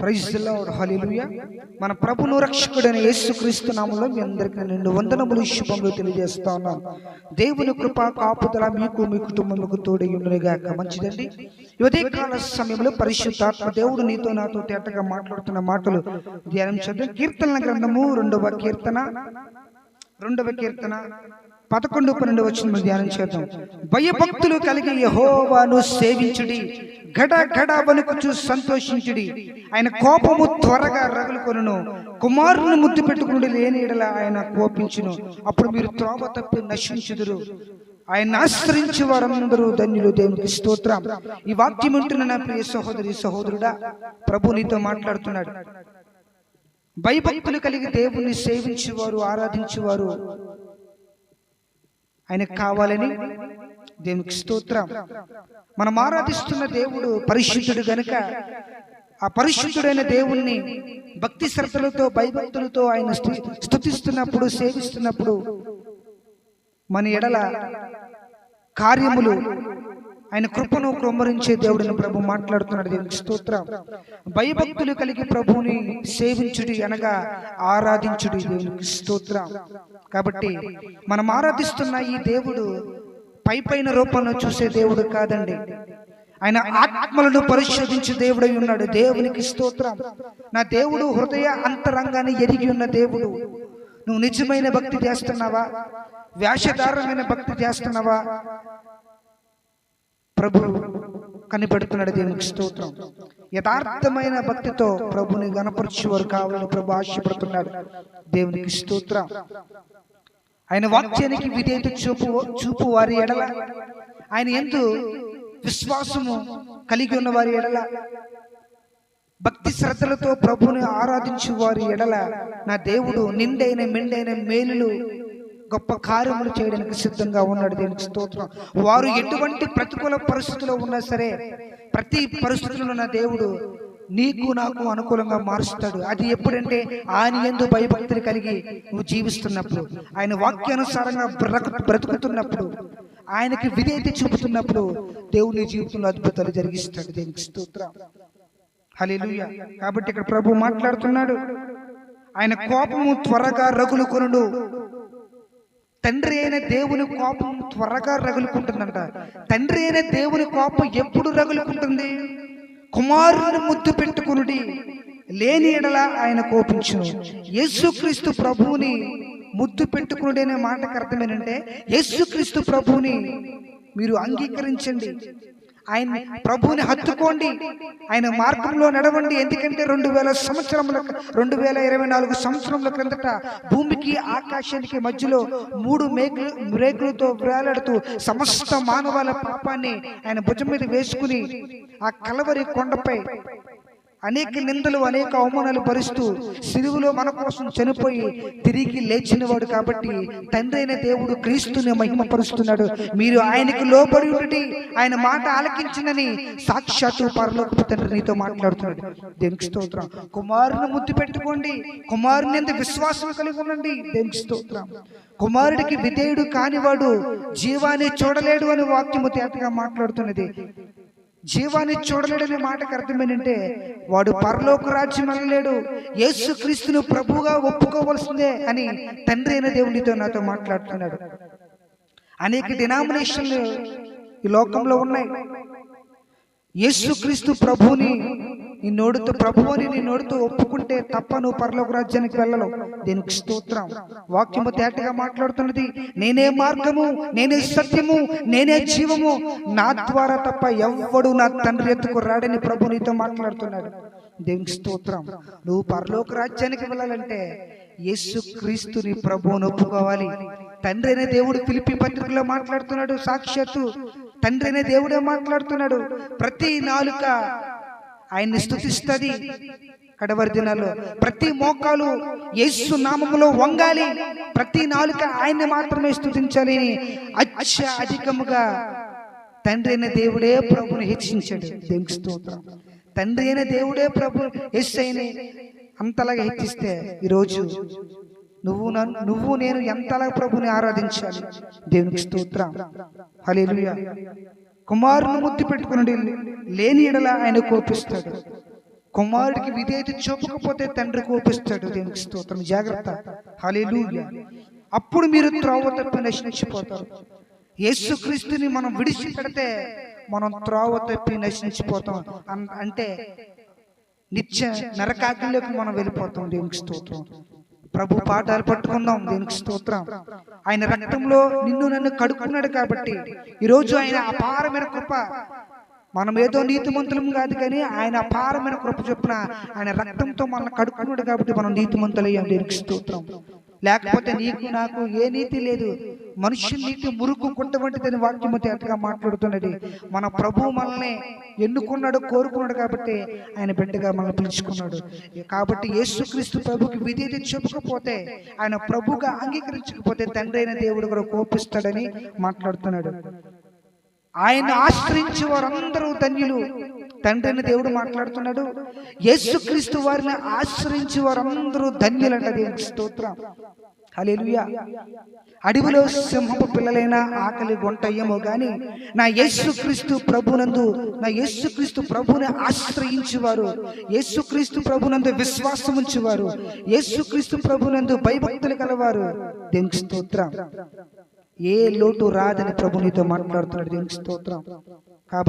Praise hallelujah మన ప్రభును రక్షకుడైన యేసుక్రీస్తు నామంలో మీ అందరికీ నిండు వందనములు శుభములు తెలియజేస్తా ఉన్నాను దేవుని కృప కాపుదల మీకు మీ కుటుంబములకు తోడై ఉండునుగాక. మంచిదండి. యువతే కాల సమయంలో పరిశుద్ధాత్మ దేవుడు నీతో నాతో తేటగా మాట్లాడుతున్న మాటలు ధ్యానం చేద్దాం. కీర్తనల గ్రంథము రెండవ కీర్తన. రెండవ కీర్తన పదకొండు పన్నెండు వచ్చిన ధ్యానం చేద్దాం. భయభక్తులు కలిగి యహోవాను సేవించుడి గడ గడ వణుకుచు సంతోషించుడి. ఆయన కోపము త్వరగా రగులుకొను కుమారుని ముద్దు పెట్టుకుని లేని ఎడల ఆయన కోపించును. అప్పుడు మీరు త్రోవ తప్పి నశించుదురు. ఆయన ఆశ్రయించి వారందరూ ధన్యులు. దేవునికి స్తోత్రం. ఈ వాక్యం ఉంటున్న నా ప్రియ సహోదరి సహోదరుడా ప్రభు నీతో మాట్లాడుతున్నాడు. భయభక్తులు కలిగి దేవుణ్ణి సేవించేవారు ఆరాధించేవారు. ఆయనకు కావాలని దేవునికి స్తోత్రం. మనం ఆరాధిస్తున్న దేవుడు పరిశుద్ధుడు గనుక ఆ పరిశుద్ధుడైన దేవుణ్ణి భక్తి శ్రద్ధలతో భయభక్తులతో ఆయన స్థుతిస్తున్నప్పుడు స్తుతిస్తున్నప్పుడు సేవిస్తున్నప్పుడు మన ఎడల కార్యములు ఆయన కృపను క్రొమ్మరించే దేవుడిని ప్రభు మాట్లాడుతున్నాడు. దేవునికి స్తోత్రం. భయభక్తులు కలిగి ప్రభువుని సేవించుడి అనగా ఆరాధించుడి దేవునికి స్తోత్రం. కాబట్టి మనం ఆరాధిస్తున్న ఈ దేవుడు పై పైన రూపంలో చూసే దేవుడు కాదండి. ఆయన ఆత్మలను పరిశోధించే దేవుడై ఉన్నాడు. దేవునికి స్తోత్రం. నా దేవుడు హృదయ అంతరంగాన్ని ఎరిగి ఉన్న దేవుడు. నువ్వు నిజమైన భక్తి చేస్తున్నావా? వేషధారమైన భక్తి చేస్తున్నావా? ప్రభు కనిపెడుతున్నాడు దేవునికి స్తోత్రం. యథార్థమైన భక్తితో ప్రభుని గణపరిచేవారు కావాలని ప్రభు ఆశపడుతున్నాడు. దేవునికి స్తోత్రం. ఆయన వాక్యానికి విధేయత చూపు చూపు వారి ఎడల ఆయన ఎందు విశ్వాసము కలిగి ఉన్న వారి ఎడల భక్తి శ్రద్ధలతో ప్రభుని ఆరాధించు వారి ఎడల నా దేవుడు నిండైన మెండైన మేలులు గొప్ప కార్యములు చేయడానికి సిద్ధంగా ఉన్నాడు దేనికి స్తోత్రం. వారు ఎటువంటి ప్రతికూల పరిస్థితుల్లో ఉన్నా సరే ప్రతి పరిస్థితుల్లో నా దేవుడు నీకు నాకు అనుకూలంగా మారుస్తాడు. అది ఎప్పుడంటే ఆయన ఎందు భయభక్తులు కలిగి నువ్వు జీవిస్తున్నప్పుడు ఆయన వాక్యానుసారంగా బ్రతకు బ్రతుకుతున్నప్పుడు ఆయనకి విధేయత చూపుతున్నప్పుడు దేవుని జీవితంలో అద్భుతాలు జరిగిస్తాడు దేనికి స్తోత్రం. హలే కాబట్టి ఇక్కడ ప్రభు మాట్లాడుతున్నాడు. ఆయన కోపము త్వరగా రగులు కొనుడు తండ్రి అయిన దేవుని కోపం త్వరగా రగులుకుంటుందంట. తండ్రి అయిన దేవుని కోపం ఎప్పుడు రగులుకుంటుంది? కుమారుని ముద్దు పెట్టుకునుడి. లేని ఎడల ఆయన కోపించును. యేసుక్రీస్తు ప్రభువుని ముద్దు పెట్టుకునుడి అనే మాటకు అర్థం ఏంటంటే యేసుక్రీస్తు ప్రభువుని మీరు అంగీకరించండి. ఆయన ప్రభువుని హత్తుకోండి. ఆయన మార్గంలో నడవండి. ఎందుకంటే రెండు వేల సంవత్సరముల రెండు వేల ఇరవై నాలుగు సంవత్సరముల క్రిందట భూమికి ఆకాశానికి మధ్యలో మూడు మేకులు రేకులతో వేలాడుతూ సమస్త మానవాల పాపాన్ని ఆయన భుజం మీద వేసుకుని ఆ కలవరి కొండపై అనేక నిందలు అనేక అవమానాలు భరిస్తూ సిలువులో మన కోసం చనిపోయి తిరిగి లేచినవాడు కాబట్టి తండ్రి అయిన దేవుడు క్రీస్తుని మహిమపరుస్తున్నాడు. మీరు ఆయనకి లోబడి ఉండి ఆయన మాట ఆలకించినని సాక్షాత్తు పరలోకపు తండ్రి నీతో మాట్లాడుతున్నాడు. దేనికి స్తోత్రం. కుమారుని ముద్దు పెట్టుకోండి. కుమారుని ఎంత విశ్వాసం కలిగి ఉండండి. దేనికి స్తోత్రం. కుమారుడికి విధేయుడు కానివాడు జీవాన్ని చూడలేడు అని వాక్యము తేటగా మాట్లాడుతున్నది. జీవాన్ని చూడలేడనే మాటకు అర్థం వాడు పరలోక రాజ్యం అనలేడు. యేసు క్రీస్తును ప్రభువుగా ఒప్పుకోవలసిందే అని తండ్రి అయిన దేవునితో నాతో మాట్లాడుతున్నాడు. అనేక డినామినేషన్లు ఈ లోకంలో ఉన్నాయి. యేసుక్రీస్తు ప్రభుని నీ నోడుతో ప్రభువుని నీ నోడుతో ఒప్పుకుంటే తప్ప నువ్వు పరలోక రాజ్యానికి వెళ్ళలేవు. దీనికి స్తోత్రం. వాక్యము తేటగా మాట్లాడుతున్నది నేనే మార్గము నేనే సత్యము నేనే జీవము. నా ద్వారా తప్ప ఎవ్వడు నా తండ్రి ఎత్తుకు రాడని ప్రభు నీతో మాట్లాడుతున్నాడు. దేవునికి స్తోత్రం. నువ్వు పరలోక రాజ్యానికి వెళ్ళాలంటే యేసు క్రీస్తుని ప్రభువును ఒప్పుకోవాలి. తండ్రి అనే దేవుడు పిలిపి పత్రికలో మాట్లాడుతున్నాడు సాక్షాత్తు తండ్రి అనే దేవుడే మాట్లాడుతున్నాడు. ప్రతి నాలుక ఆయన్ని స్థుతిస్తుంది కడవరి దినాల్లో ప్రతి మోకాలు యేసు నామములో వంగాలి. ప్రతి నాలుక ఆయన్ని మాత్రమే స్థుతించాలి అత్య అధికముగా తండ్రి అయిన దేవుడే ప్రభుని హెచ్చించాడు. దేవునికి స్తోత్రం. తండ్రి అయిన దేవుడే ప్రభు ఎస్ఐని అంతలాగా హెచ్చిస్తే ఈరోజు నువ్వు నన్ను నువ్వు నేను ఎంతలా ప్రభుని ఆరాధించాలి? దేవునికి స్తోత్రం. హల్లెలూయా. కుమారుని ముద్దు పెట్టుకుని లేని ఎడల ఆయన కోపిస్తాడు. కుమారుడికి విధేయత చూపకపోతే తండ్రి కోపిస్తాడు. దేవునికి స్తోత్రం. జాగ్రత్త. హల్లెలూయా. అప్పుడు మీరు త్రోవ తప్పి నశించిపోతారు. యేసుక్రీస్తుని మనం విడిచి పెడితే మనం త్రోవ తప్పి నశించిపోతాం. అంటే నిత్య నరకాగ్నిలోకి మనం వెళ్ళిపోతాం. దేవునికి స్తోత్రం. ప్రభు పాఠాలు పట్టుకుందాం. దీనికి స్తోత్రం. ఆయన రక్తంలో నిన్ను నన్ను కడుక్కున్నాడు కాబట్టి ఈరోజు ఆయన అపారమైన కృప. మనం ఏదో నీతిమంతులం కాదు కానీ ఆయన అపారమైన కృప చొప్పున ఆయన రక్తంతో మనల్ని కడుక్కున్నాడు కాబట్టి మనం నీతిమంతులయ్యాం. దీనికి స్తోత్రం. లేకపోతే నీకు నాకు ఏ నీతి లేదు. మనుష్య నీతి మురుకు గుంట వంటిదని వాక్యము తేటగా మాట్లాడుతున్నది. మన ప్రభు మనల్ని ఎన్నుకున్నాడు కోరుకున్నాడు కాబట్టి ఆయన బిడ్డగా మనల్ని పిలుచుకున్నాడు. కాబట్టి యేసుక్రీస్తు ప్రభుకి విధేయత చెప్పకపోతే ఆయన ప్రభుగా అంగీకరించకపోతే తండ్రి అయిన దేవుడు కూడా కోపిస్తాడని మాట్లాడుతున్నాడు. ఆయన ఆశ్రయించే వారందరూ ధన్యులు. తండ్రి అయిన దేవుడు మాట్లాడుతున్నాడు. యేసుక్రీస్తు వారిని ఆశ్రయించే వారందరూ ధన్యులంట దేవునికి స్తోత్రం. హలేలుయా అడవిలో సింహపు పిల్లలైన ఆకలి గొంటయ్యేమో కానీ నా యేసుక్రీస్తు ప్రభునందు నా యేసుక్రీస్తు ప్రభుని ఆశ్రయించేవారు యేసుక్రీస్తు ప్రభునందు విశ్వాసం ఉంచేవారు యేసుక్రీస్తు ప్రభునందు భయభక్తులు కలవారు. దేవునికి స్తోత్రం. ఏ లోటు రాదని ప్రభు నీతో మాట్లాడుతున్నాడు. దేవునికి స్తోత్రం. కాబట్టి